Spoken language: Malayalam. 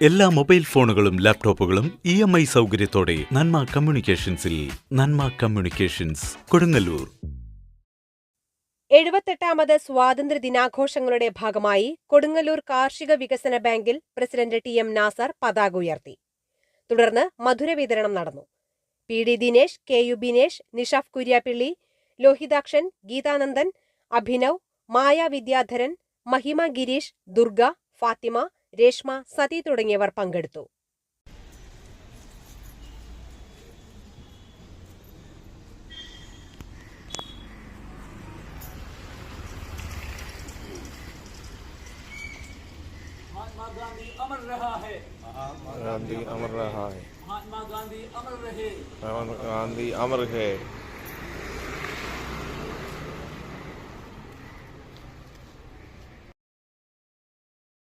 എല്ലാ മൊബൈൽ ഫോണുകളും ലാപ്ടോപ്പുകളും ഇ എം ഐ സൗകര്യത്തോടെ നന്മ കമ്മ്യൂണിക്കേഷൻസിൽ നന്മ കമ്മ്യൂണിക്കേഷൻസ് കൊടുങ്ങല്ലൂർ. എഴുപത്തെട്ടാമത് സ്വാതന്ത്ര്യ ദിനാഘോഷങ്ങളുടെ ഭാഗമായി കൊടുങ്ങല്ലൂർ കാർഷിക വികസന ബാങ്കിൽ പ്രസിഡന്റ് ടി എം നാസർ പതാക ഉയർത്തി. തുടർന്ന് മധുര വിതരണം നടന്നു. P D Dinesh K U Binesh Nishaf Kuriappilly Lohithakshan Geethanandan Abhinav Maya Vidyadharan Mahima Gireesh Durga Fathima Reshma sati തുടങ്ങിയവർ പങ്കെടുത്തു महात्मा गांधी अमर रहा है गांधी अमर रहा है महात्मा गांधी अमर रहे महात्मा गांधी अमर है